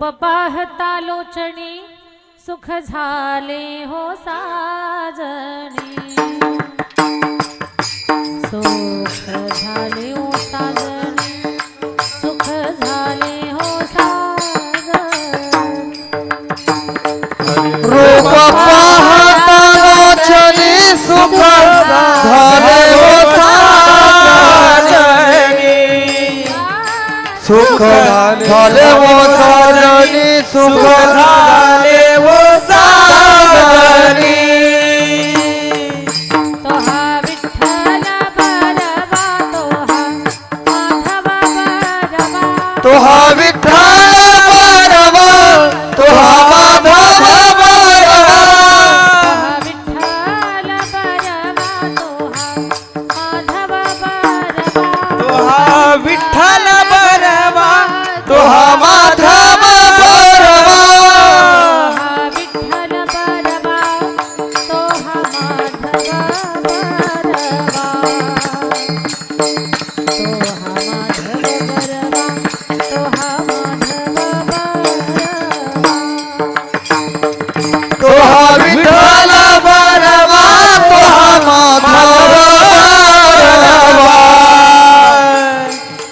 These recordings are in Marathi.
पाहता लोचणी सुख झाले हो साजणी सुख झाले सुख झाले व साजनी सुख झाले व साजनी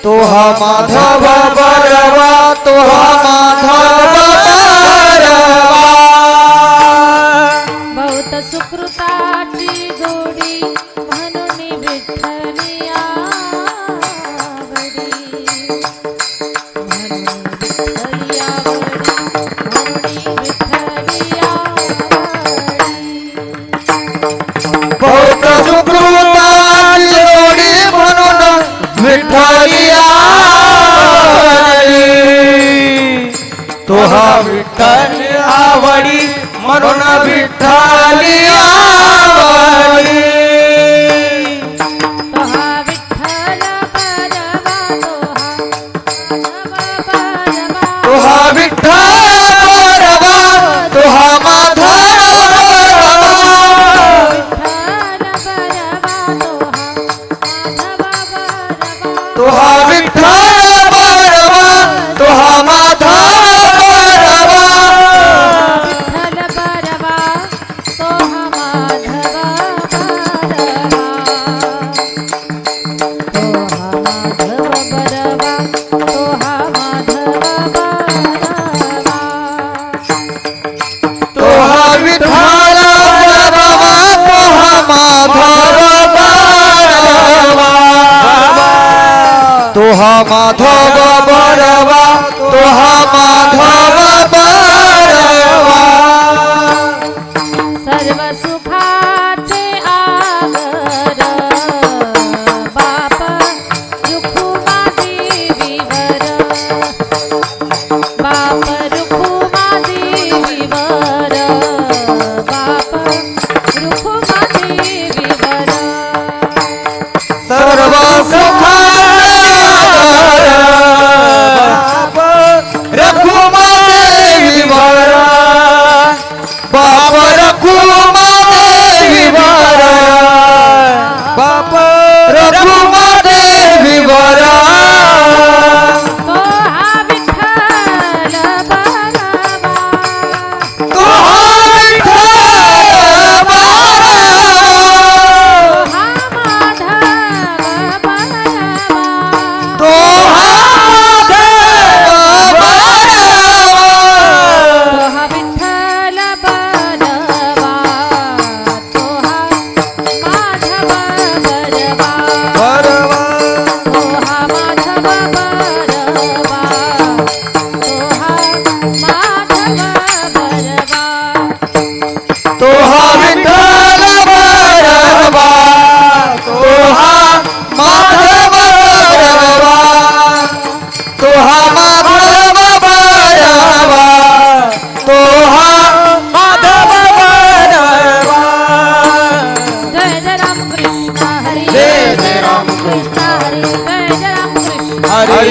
तोहा माधव बरवा तोहा माधव बरवा. बहुत सुकृताची जोडी म्हणून विठ्ठलिया विठ्ठल आवडी म्हणून विठ्ठलिया माधव बरवा तो हा माधव बरवा। सर्व सुखाचे आगर बाप रुखुमा देवीवर बाप रुखुमा देवीवर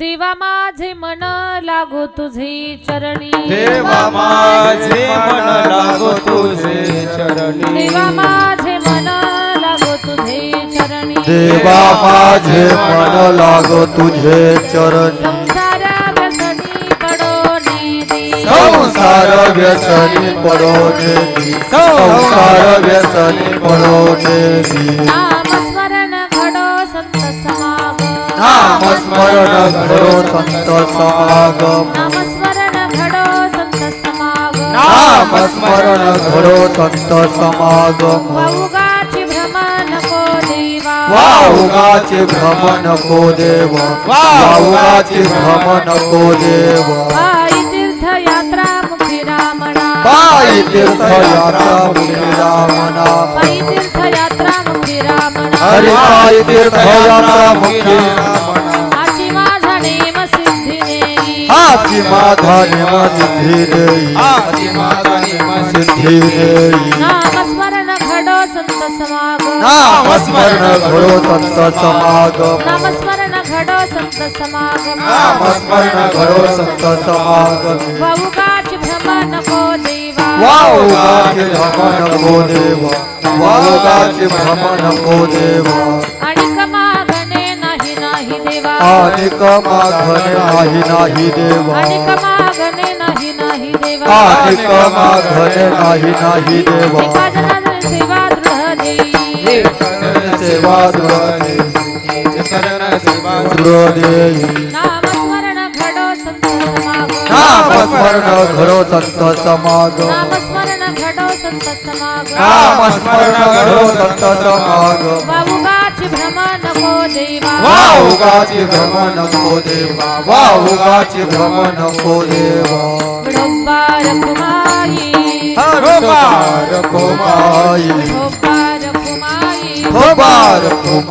देवा माझे मन लागो तुझे चरणी. देवा माझे मन लागो तुझे चरणी. देवा माझे मन लागो तुझे चरणी. देवा माझे मन लागो तुझे चरणी. संसार व्यसनी पडो निधी संसार व्यसनी पडो देवी संसार व्यसनी पडो समागम नाम स्मरण घडो संत समागम नाम स्मरण घडो संत समागम नाम स्मरण घडो संत समागम वाऊगाची भ्रम नको देवा. वाहुगाचे भ्रम नको देव. वाहुगाचे भ्रम नको देव. पायी तीर्थयात्रा मुखी पायी तीर्थयात्रा मुखी रामना पायी तीर्थयात्रा रामणा हरी पायी तीर्थयात्रा मुखी। आची माझा नेम सिद्धी नेई हाती माझा नेम सिद्धी देई आजी माझा नेम सिद्धी देई नाम स्मरण घडो संत समागम। नाम स्मरण घडो संत समागम। नाम स्मरण घडो संत समागम। नाम स्मरण घडो संत समागम। वाऊगाची भ्रम नको देवा वाहुगाचे भ्रम नको देव. वाहुगाचे भ्रम नको देव. नाही नाही देवा. अनेक माघने नाही नाही देव. आणि कमागणे नाही नाही देवा. अनेक माघने नाही नाही देव. जनार्दन सेवा दृढ देई सेवा सेवा देई समागम नाम स्मरण घडो संत समागम. नाम स्मरण घडो संत समागम. नाम स्मरण घडो संत समागम. वाऊगाची भ्रम नको देवा. वाहुगाची भ्रम नको देवा. वाहुगाची भ्रम नको देवा. कुमाई कुमाई कुमाई कुमाई